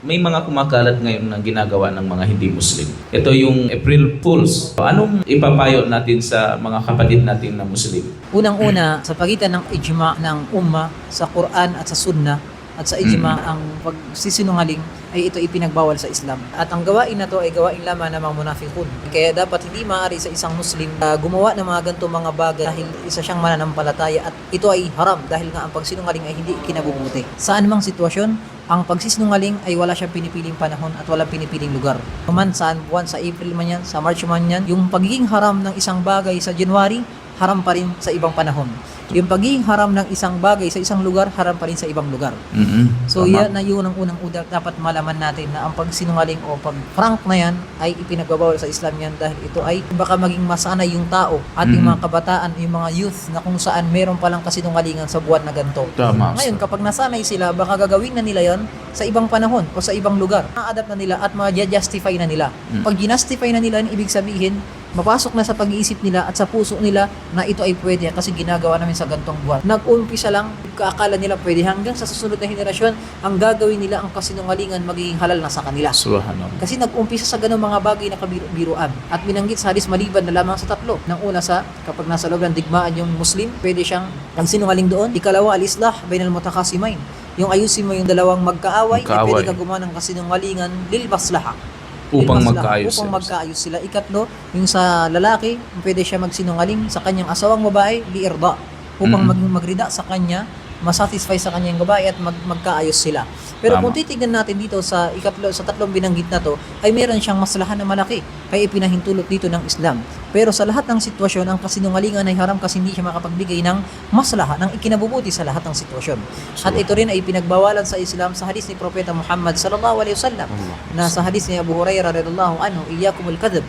may mga kumakalat ngayon na ginagawa ng mga hindi Muslim. Ito yung April Fools. Anong ipapayo natin sa mga kapatid natin na Muslim? Unang-una, sa pagitan ng ijma ng umma sa Quran at sa Sunnah at sa ijma ang pagsisinungaling ay ito ipinagbawal sa Islam. At ang gawain na to ay gawain lamang ng mga munafikun. Kaya dapat hindi maaari sa isang Muslim na gumawa ng mga ganito mga bagay dahil isa siyang mananampalataya at ito ay haram dahil nga ang pagsinungaling ay hindi ikinabubuti. Saan mang sitwasyon, ang pagsisinungaling ay wala siyang pinipiling panahon at walang pinipiling lugar. Man saan buwan, sa April man yan, sa March man yan, yung pagiging haram ng isang bagay sa January, haram pa rin sa ibang panahon. Yung pagiging haram ng isang bagay sa isang lugar, haram pa rin sa ibang lugar. Mhm. So Tama. yan na yun ang unang udak dapat malaman natin na ang pagsinungaling o pag-prank na yan ay ipinagbabawal sa Islam yan dahil ito ay baka maging masanay yung tao, ating Mhm. mga kabataan, yung mga youth na kung saan meron palang kasinungalingan sa buwan na ganito. Tama. Ngayon, kapag nasanay sila, baka gagawin na nila yon sa ibang panahon o sa ibang lugar. Ma-adapt na nila at ma-justify na nila. Mm. Pag ginastify na nila, ibig sabihin, mapasok na sa pag-iisip nila at sa puso nila na ito ay pwede kasi ginagawa namin sa gantong buwan. Nag-umpisa lang, kaakala nila pwede hanggang sa susunod na henerasyon, ang gagawin nila ang kasinungalingan magiging halal na sa kanila. Subhanallah. Kasi nag-umpisa sa ganung mga bagay na kabiruan. At binanggit sa hadis maliban na lamang sa tatlo. Nang una sa, kapag nasa loob ng digmaan yung Muslim, pwede siyang nagsinungaling doon. Ikalawa, al-islah, bainal mutakasimain. Yung ayusin mo yung dalawang magkaaway, eh, Magkaaway. pwede ka gumawa ng kasinungalingan lil maslaha. Upang magkaayos Upang magkaayos sila. Ikatlo, yung sa lalaki, pwede siya magsinungaling sa kanyang asawang babae, li irda. Upang Mhm. maging magrida sa kanya, masatisfy sa kanyang babae at mag magkaayos sila. Pero Tama. kung titignan natin dito sa ikatlo sa tatlong binanggit na to, ay meron siyang maslahan na malaki kaya ipinahintulot dito ng Islam. Pero sa lahat ng sitwasyon, ang kasinungalingan ay haram kasi hindi siya makapagbigay ng maslaha ng ikinabubuti sa lahat ng sitwasyon. At ito rin ay pinagbawalan sa Islam sa hadis ni Propeta Muhammad sallallahu alaihi wasallam na sa hadis ni Abu Hurairah radhiyallahu anhu, "Iyyakumul kadhib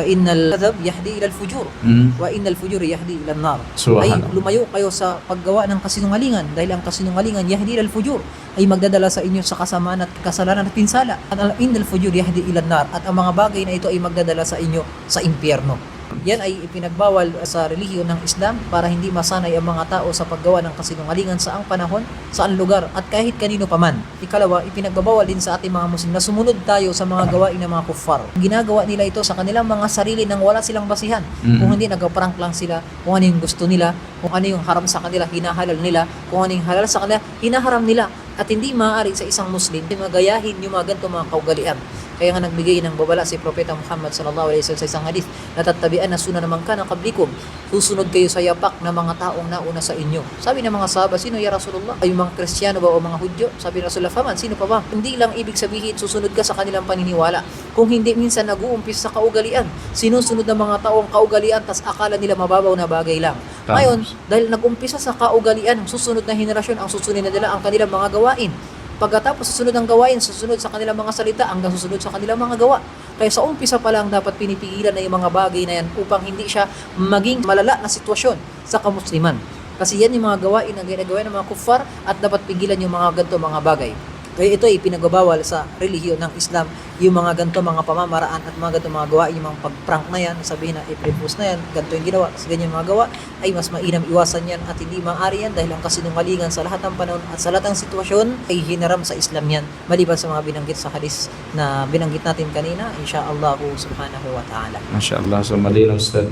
innal kadhib yahdi ila al-fujur Mhm. wa innal fujur yahdi ila an-nar." Ay lumayo kayo sa paggawa ng kasinungalingan dahil ang kasinungalingan yahdi ilal fujur ay magdadala sa inyo sa kasamaan at kasalanan at pinsala at al innal fujur yahdi ilan nar at ang mga bagay na ito ay magdadala sa inyo sa impyerno yan ay ipinagbawal sa relihiyon ng Islam para hindi masanay ang mga tao sa paggawa ng kasinungalingan sa ang panahon, saan lugar at kahit kanino paman. Ikalawa, ipinagbabawal din sa ating mga Muslim na sumunod tayo sa mga gawain ng mga kuffar. Ginagawa nila ito sa kanilang mga sarili nang wala silang basihan. Mhm. Kung hindi nagpa-prank lang sila, kung ano yung gusto nila, kung ano yung haram sa kanila, hinahalal nila, kung ano yung halal sa kanila, hinaharam nila. At hindi maaari sa isang Muslim magayahin yung mga ganito mga kaugalian. Kaya nga nagbigay ng babala si Propeta Muhammad sallallahu alaihi wasallam sa isang hadith na tatabian na suna naman ka ng kablikom. Susunod kayo sa yapak ng mga taong nauna sa inyo. Sabi ng mga sahaba, sino ya Rasulullah? Ay mga Kristiyano ba o mga Hudyo? Sabi ng Rasulullah, faman, sino pa ba? Hindi lang ibig sabihin susunod ka sa kanilang paniniwala. Kung hindi minsan nag-uumpis sa kaugalian. Sinusunod ng mga taong kaugalian tas akala nila mababaw na bagay lang. Ngayon, dahil nag-umpisa sa kaugalian, ang susunod na henerasyon, ang susunod na nila ang kanilang mga gawain. Pagkatapos susunod ang gawain, susunod sa kanilang mga salita, hanggang susunod sa kanilang mga gawa. Kaya sa umpisa pa lang dapat pinipigilan na yung mga bagay na yan upang hindi siya maging malala na sitwasyon sa kamusliman. Kasi yan yung mga gawain na ginagawa ng mga kuffar at dapat pigilan yung mga ganito mga bagay. Kaya ito ay pinagbabawal sa relihiyon ng Islam, yung mga ganito mga pamamaraan at mga ganito mga gawain, yung mga pag-prank na yan, sabihin na Fools na yan, ganito yung ginawa, kasi ganyan mga gawa, ay mas mainam iwasan yan at hindi maaari yan dahil ang kasinungalingan sa lahat ng panahon at sa lahat ng sitwasyon ay hinaram sa Islam yan, maliban sa mga binanggit sa hadis na binanggit natin kanina, insya Allah subhanahu wa ta'ala. Masya Allah. So, malinaw, Ustad.